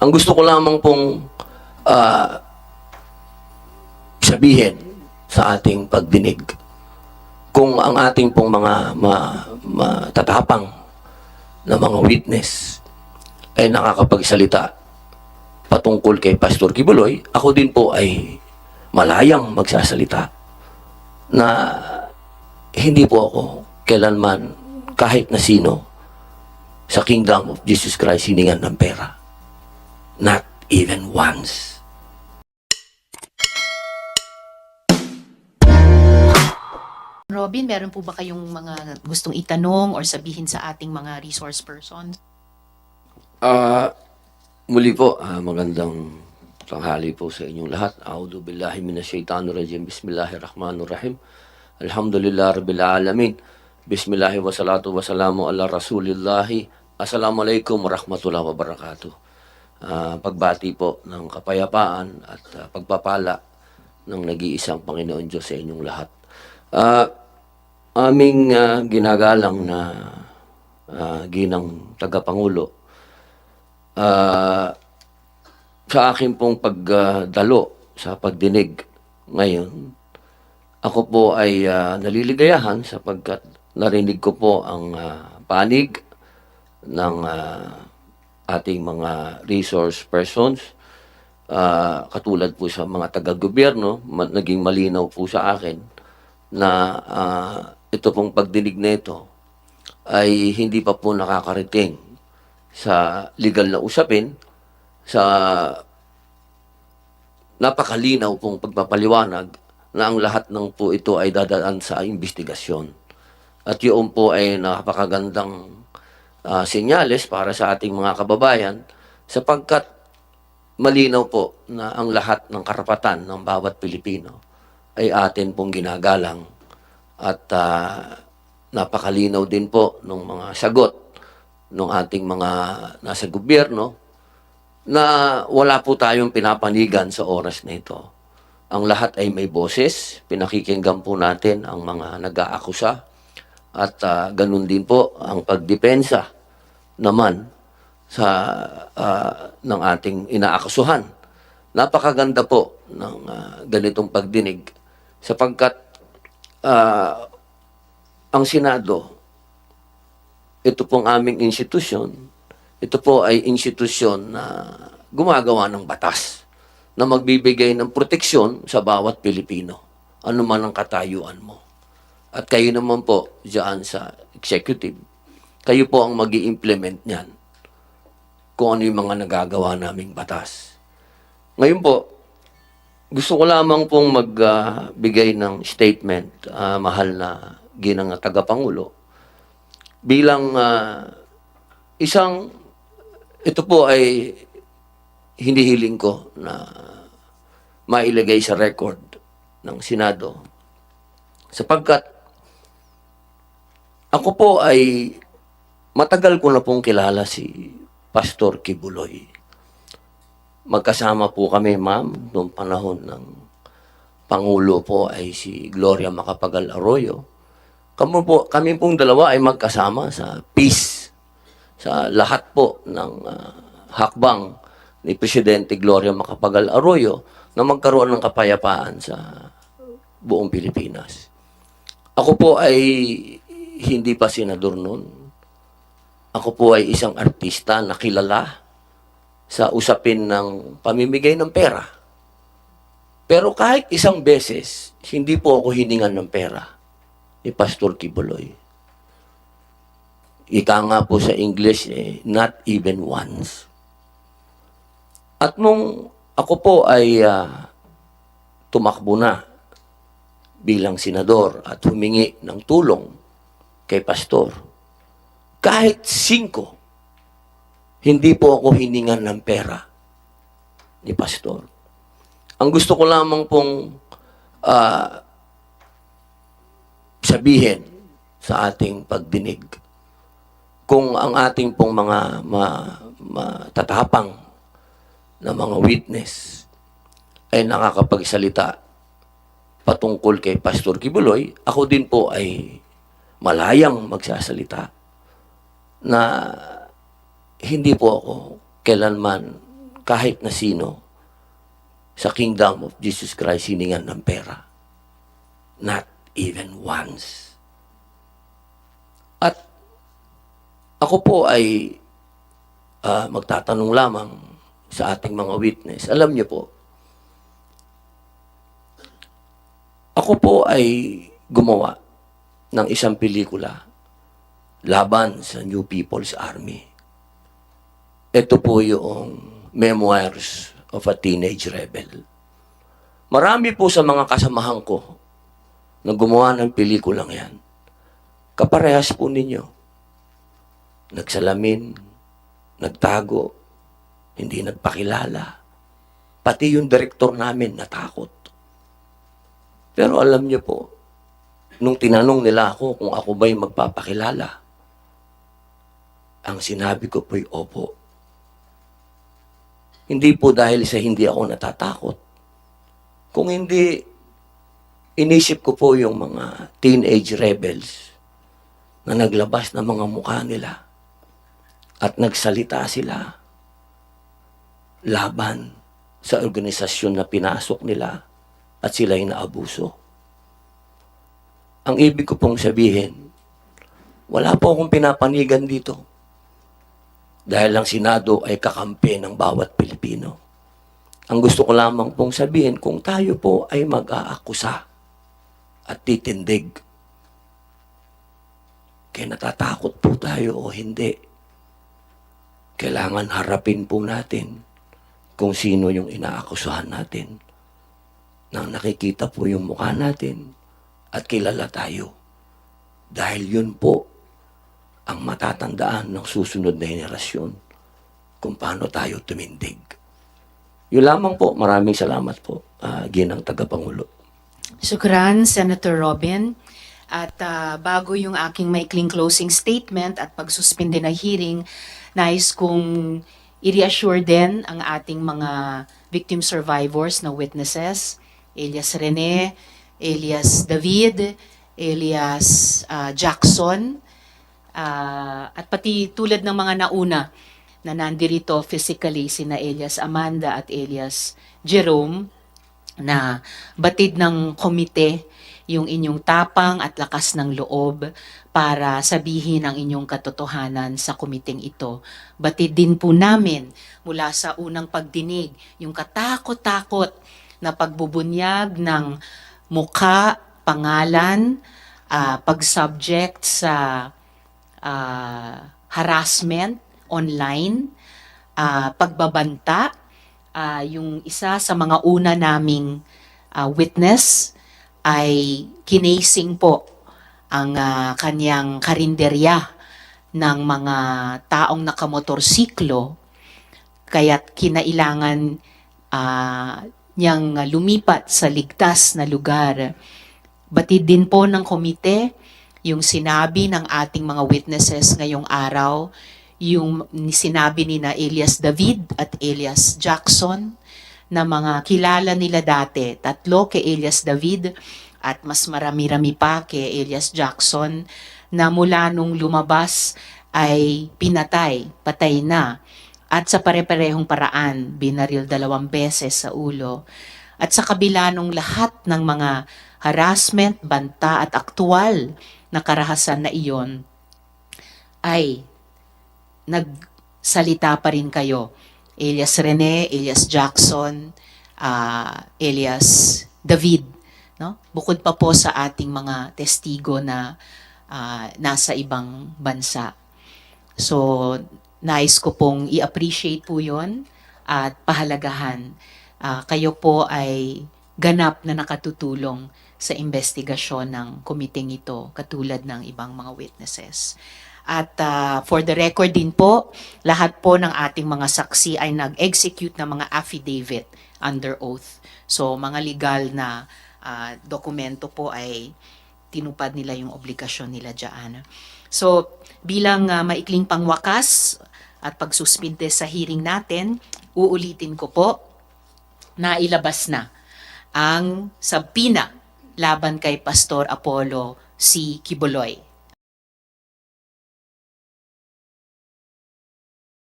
Ang gusto ko lamang pong ah, sabihin sa ating pagdinig kung ang ating pong mga ma, matatapang na mga witness ay nakakapagsalita patungkol kay Pastor Kibuloy, ako din po ay malayang magsasalita na hindi po ako kailanman kahit na sino sa kingdom of Jesus Christ hiningan ng pera. Not even once. Robin, meron po ba kayong mga gustong itanong or sabihin sa ating mga resource persons? Ah, muli po, ah, magandang tanghali po sa inyong lahat. A'udhu billahi minasyaitanir rajim. Bismillahirrahmanirrahim. Alhamdulillah rabbil alamin. Bismillahi wa salatu wa salamu ala rasulillahi. Assalamualaikum warahmatullahi wabarakatuh. Ah, pagbati po ng kapayapaan at ah, pagpapala ng nag-iisang Panginoon Diyos sa inyong lahat. Ah, aming ah, ginagalang na ah, ginang tagapangulo Ah, sa akin pong pagdalo sa pagdinig ngayon, ako po ay ah, naliligayahan sapagkat narinig ko po ang ah, panig ng ah, ating mga resource persons Ah, katulad po sa mga taga-gobyerno, ma- naging malinaw po sa akin na ah, ito pong pagdinig na ito ay hindi pa po nakakarating sa legal na usapin, sa napakalinaw pong pagpapaliwanag na ang lahat ng po ito ay dadaan sa investigasyon. At yun po ay napakagandang ah, senyales para sa ating mga kababayan sapagkat malinaw po na ang lahat ng karapatan ng bawat Pilipino ay atin pong ginagalang at ah, napakalinaw din po ng mga sagot ng ating mga nasa gobyerno na wala po tayong pinapanigan sa oras na ito. Ang lahat ay may boses, pinakikinggan po natin ang mga nag-aakusa at ah, ganun din po ang pagdepensa naman sa ah, ng ating inaakasuhan. Napakaganda po ng ah, ganitong pagdinig sapagkat ah, ang Senado ito pong aming institusyon, ito po ay institusyon na gumagawa ng batas na magbibigay ng proteksyon sa bawat Pilipino, ano man ang katayuan mo. At kayo naman po diyan sa executive, kayo po ang mag implement niyan. Kung ano yung mga nagagawa naming batas. Ngayon po, gusto ko lamang pong magbigay ng statement, ah, mahal na ginang tagapangulo, bilang ah, isang ito po ay hinihiling ko na mailagay sa record ng Senado. Sapagkat ako po ay matagal ko na pong kilala si Pastor Kibuloy. Magkasama po kami, ma'am, noong panahon ng Pangulo po ay si Gloria Macapagal Arroyo. Kami, po, kami pong dalawa ay magkasama sa peace sa lahat po ng ah, hakbang ni Presidente Gloria Macapagal Arroyo na magkaroon ng kapayapaan sa buong Pilipinas. Ako po ay hindi pa senador noon. Ako po ay isang artista na kilala sa usapin ng pamimigay ng pera. Pero kahit isang beses, hindi po ako hiningan ng pera ni Pastor Kibuloy. Ika nga po sa English, eh, not even once. At nung ako po ay ah, tumakbo na bilang senador at humingi ng tulong kay Pastor, kahit singko, hindi po ako hiningan ng pera ni Pastor. Ang gusto ko lamang pong ah, sabihin sa ating pagdinig kung ang ating pong mga ma, matatapang na mga witness ay nakakapagsalita patungkol kay Pastor Kibuloy, ako din po ay malayang magsasalita na hindi po ako kailanman kahit na sino sa kingdom of Jesus Christ hiningan ng pera. Not even once. At ako po ay ah, magtatanong lamang sa ating mga witness. Alam niyo po, ako po ay gumawa ng isang pelikula laban sa New People's Army. Ito po yung Memoirs of a Teenage Rebel. Marami po sa mga kasamahan ko na gumawa ng pelikulang yan. Kaparehas po ninyo. Nagsalamin, nagtago, hindi nagpakilala. Pati yung direktor namin natakot. Pero alam niyo po, nung tinanong nila ako kung ako ba'y magpapakilala, ang sinabi ko po'y opo. Hindi po dahil sa hindi ako natatakot. Kung hindi, inisip ko po yung mga teenage rebels na naglabas ng mga mukha nila at nagsalita sila laban sa organisasyon na pinasok nila at sila'y naabuso. Ang ibig ko pong sabihin, wala po akong pinapanigan dito. Dahil ang Senado ay kakampi ng bawat Pilipino. Ang gusto ko lamang pong sabihin, kung tayo po ay mag-aakusa at titindig, kaya natatakot po tayo o hindi, kailangan harapin po natin kung sino yung inaakusahan natin. Nang nakikita po yung mukha natin at kilala tayo. Dahil yun po ang matatandaan ng susunod na henerasyon kung paano tayo tumindig. Yun lamang po. Maraming salamat po, uh, Ginang Tagapangulo. Shukran, Senator Robin. At ah, bago yung aking maikling closing statement at pagsuspinde na hearing, nais kong i-reassure din ang ating mga victim survivors na witnesses, Elias Rene, Elias David, Elias ah, Jackson, ah, at pati tulad ng mga nauna na nandirito physically, sina Elias Amanda at Elias Jerome, na batid ng komite yung inyong tapang at lakas ng loob para sabihin ang inyong katotohanan sa komiteng ito. Batid din po namin mula sa unang pagdinig yung katakot-takot na pagbubunyag ng muka, pangalan, ah, pag-subject sa ah, harassment online, ah, pagbabanta, ah, yung isa sa mga una naming ah, witness ay kinasing po ang ah, kanyang karinderya ng mga taong nakamotorsiklo kaya't kinailangan ah, niyang lumipat sa ligtas na lugar. Batid din po ng komite yung sinabi ng ating mga witnesses ngayong araw, yung sinabi ni na Elias David at Elias Jackson na mga kilala nila dati, tatlo kay Elias David at mas marami-rami pa kay Elias Jackson na mula nung lumabas ay pinatay, patay na at sa pare-parehong paraan, binaril dalawang beses sa ulo. At sa kabila nung lahat ng mga harassment, banta at aktual na karahasan na iyon, ay nagsalita pa rin kayo. Elias Rene, Elias Jackson, ah, Elias David. No? Bukod pa po sa ating mga testigo na ah, nasa ibang bansa. So, nais ko pong i-appreciate po yon at pahalagahan. Ah, kayo po ay ganap na nakatutulong sa investigasyon ng komiteng ito, katulad ng ibang mga witnesses. At ah, for the record din po, lahat po ng ating mga saksi ay nag-execute ng mga affidavit under oath. So, mga legal na ah, dokumento po ay tinupad nila yung obligasyon nila dyan. So, bilang ah, maikling pangwakas at pagsuspinde sa hearing natin, uulitin ko po na ilabas na ang sabpina laban kay Pastor Apollo C. Kibuloy.